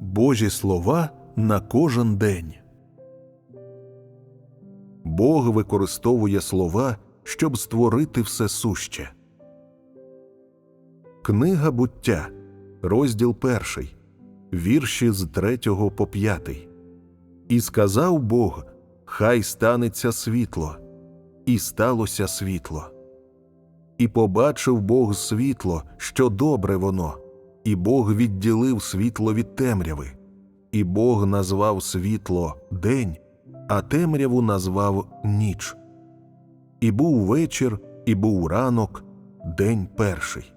Божі слова на кожен день. Бог використовує слова, щоб створити все суще. Книга буття, розділ перший, вірші з третього по п'ятий. І сказав Бог: Хай станеться світло, і сталося світло. І побачив Бог світло, що добре воно, і Бог відділив світло від темряви, і Бог назвав світло день, а темряву назвав ніч. І був вечір, і був ранок, день перший.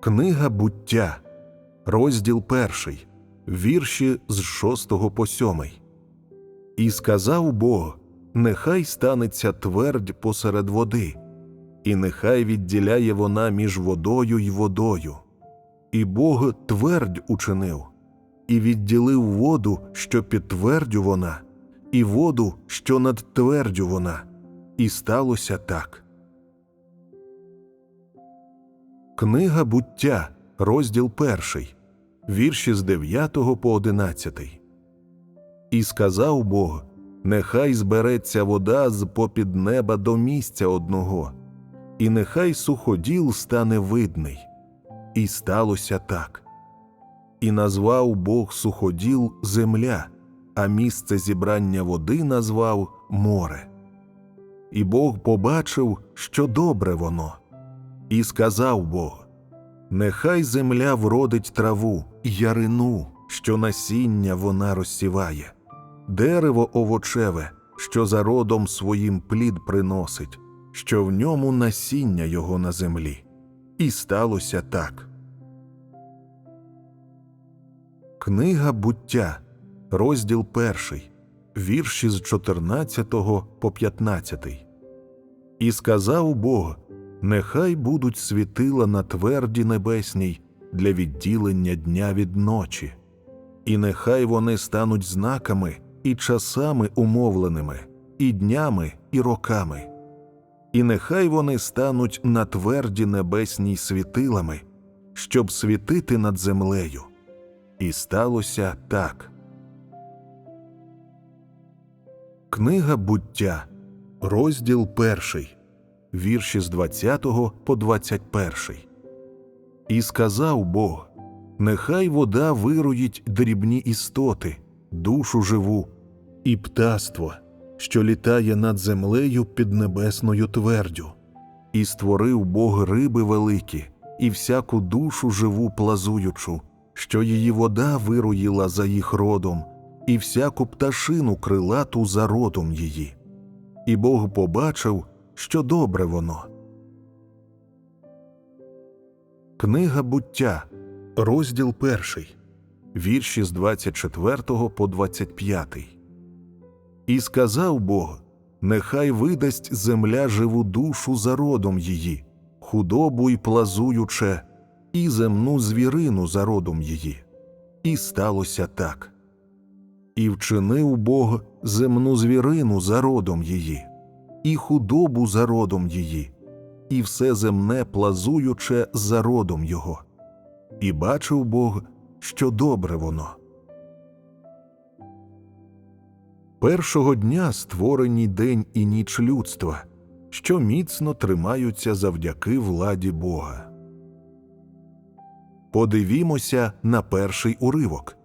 Книга буття, розділ перший, вірші з шостого по сьомий. І сказав Бог: Нехай станеться твердь посеред води, і нехай відділяє вона між водою й водою. І Бог твердь учинив, і відділив воду, що під твердю вона, і воду, що над твердю вона, і сталося так. Книга буття, розділ перший, вірші з 9 по 11. І сказав Бог: Нехай збереться вода з попід неба до місця одного, і нехай суходіл стане видний. І сталося так. І назвав Бог суходіл земля, а місце зібрання води назвав море. І Бог побачив, що добре воно. І сказав Бог: Нехай земля вродить траву, ярину, що насіння вона розсіває, дерево овочеве, що за родом своїм плід приносить, що в ньому насіння його на землі. І сталося так. Книга буття, розділ перший, вірші з 14 по 15. І сказав Бог: Нехай будуть світила на тверді небесній для відділення дня від ночі, і нехай вони стануть знаками і часами умовленими, і днями, і роками, і нехай вони стануть на тверді небесній світилами, щоб світити над землею. І сталося так. Книга буття, розділ перший, вірші з 20 по 21. І сказав Бог: Нехай вода вируїть дрібні істоти, душу живу, і птаство, що літає над землею під небесною твердю, і створив Бог риби великі, і всяку душу живу плазуючу що її вода вируїла за їх родом, і всяку пташину крилату за родом її. І Бог побачив, що добре воно. Книга буття, розділ перший, вірші з 24 по 25. І сказав Бог: Нехай видасть земля живу душу за родом її, худобу й плазуюче, і земну звірину за родом її. І сталося так. І вчинив Бог земну звірину за родом її, і худобу за родом її, і все земне плазуюче за родом його. І бачив Бог, що добре воно. Першого дня створені день і ніч людства, що міцно тримаються завдяки владі Бога. Подивімося на перший уривок.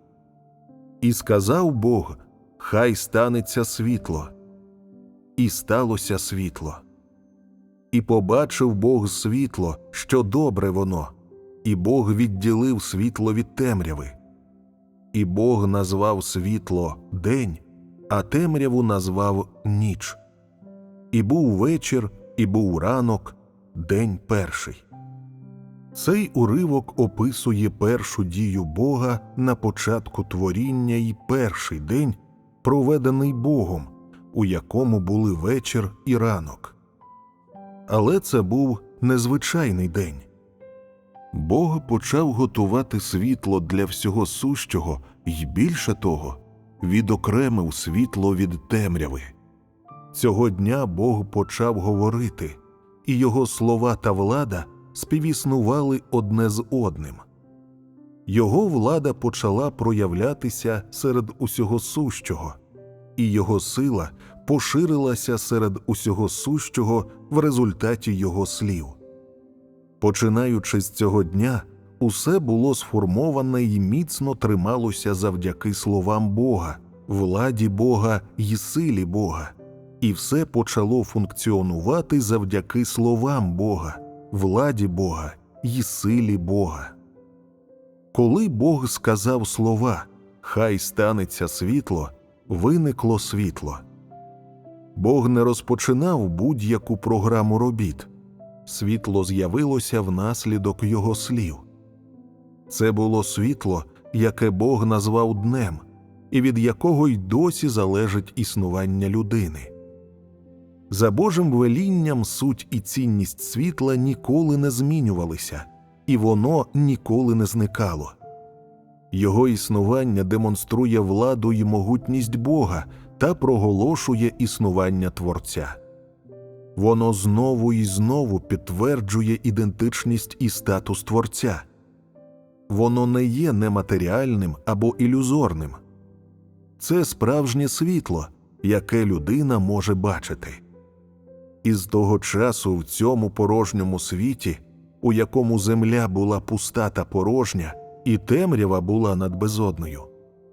І сказав Бог: Хай станеться світло, і сталося світло. І побачив Бог світло, що добре воно, і Бог відділив світло від темряви. І Бог назвав світло день, а темряву назвав ніч. І був вечір, і був ранок, день перший. Цей уривок описує першу дію Бога на початку творіння і перший день, проведений Богом, у якому були вечір і ранок. Але це був незвичайний день. Бог почав готувати світло для всього сущого і більше того, відокремив світло від темряви. Цього дня Бог почав говорити, і його слова та влада співіснували одне з одним. Його влада почала проявлятися серед усього сущого, і його сила поширилася серед усього сущого в результаті його слів. Починаючи з цього дня, усе було сформоване і міцно трималося завдяки словам Бога, владі Бога й силі Бога, і все почало функціонувати завдяки словам Бога, владі Бога й силі Бога. Коли Бог сказав слова Хай станеться світло, виникло світло. Бог не розпочинав будь-яку програму робіт. Світло з'явилося внаслідок його слів. Це було світло, яке Бог назвав днем, і від якого й досі залежить існування людини. За Божим велінням суть і цінність світла ніколи не змінювалися, і воно ніколи не зникало. Його існування демонструє владу й могутність Бога та проголошує існування Творця. Воно знову і знову підтверджує ідентичність і статус Творця. Воно не є нематеріальним або ілюзорним. Це справжнє світло, яке людина може бачити. І з того часу в цьому порожньому світі, у якому земля була пуста та порожня, і темрява була над безодною,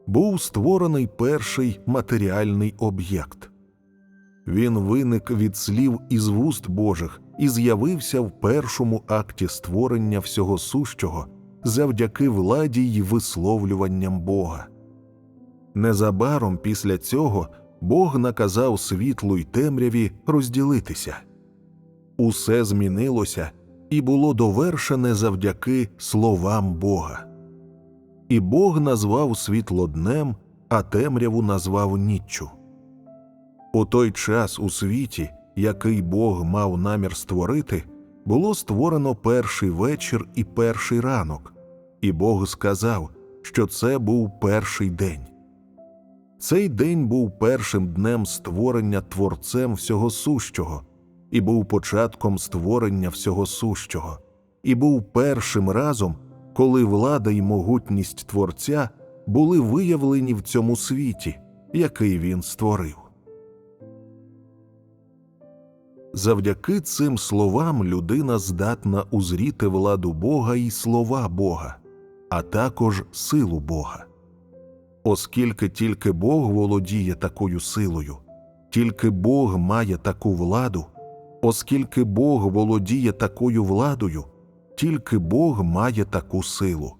був створений перший матеріальний об'єкт. Він виник від слів із вуст Божих і з'явився в першому акті створення всього сущого завдяки владі й висловлюванням Бога. Незабаром після цього Бог наказав світлу й темряві розділитися. Усе змінилося і було довершене завдяки словам Бога. І Бог назвав світло днем, а темряву назвав ніччю. У той час у світі, який Бог мав намір створити, було створено перший вечір і перший ранок, і Бог сказав, що це був перший день. Цей день був першим днем створення Творцем всього сущого, і був початком створення всього сущого, і був першим разом, коли влада й могутність Творця були виявлені в цьому світі, який він створив. Завдяки цим словам людина здатна узріти владу Бога і слова Бога, а також силу Бога. Оскільки тільки Бог володіє такою силою, тільки Бог має таку владу, оскільки Бог володіє такою владою, тільки Бог має таку силу.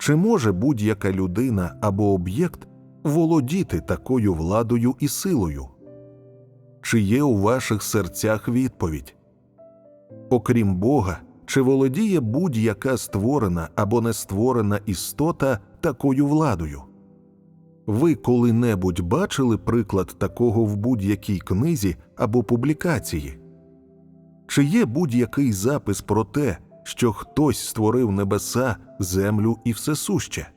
Чи може будь-яка людина або об'єкт володіти такою владою і силою? Чи є у ваших серцях відповідь? Окрім Бога, чи володіє будь-яка створена або не створена істота такою владою? Ви коли-небудь бачили приклад такого в будь-якій книзі або публікації? Чи є будь-який запис про те, що хтось створив небеса, землю і всесуще?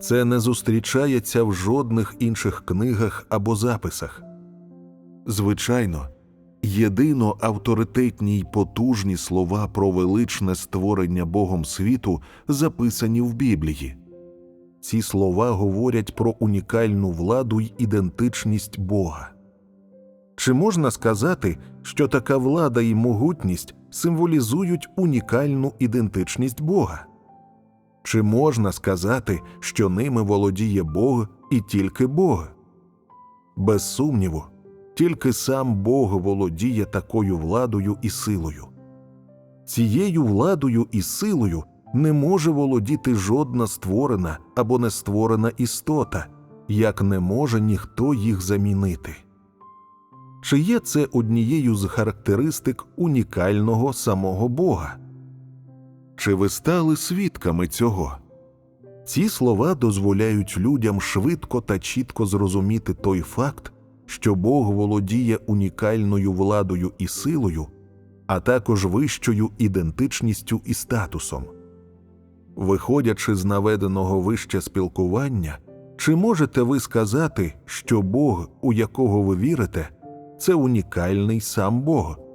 Це не зустрічається в жодних інших книгах або записах. Звичайно, єдино авторитетні й потужні слова про величне створення Богом світу записані в Біблії. Ці слова говорять про унікальну владу й ідентичність Бога. Чи можна сказати, що така влада і могутність символізують унікальну ідентичність Бога? Чи можна сказати, що ними володіє Бог і тільки Бог? Без сумніву, тільки сам Бог володіє такою владою і силою. Цією владою і силою не може володіти жодна створена або нестворена істота, як не може ніхто їх замінити. Чи є це однією з характеристик унікального самого Бога? Чи ви стали свідками цього? Ці слова дозволяють людям швидко та чітко зрозуміти той факт, що Бог володіє унікальною владою і силою, а також вищою ідентичністю і статусом. Виходячи з наведеного вище спілкування, чи можете ви сказати, що Бог, у якого ви вірите, це унікальний сам Бог?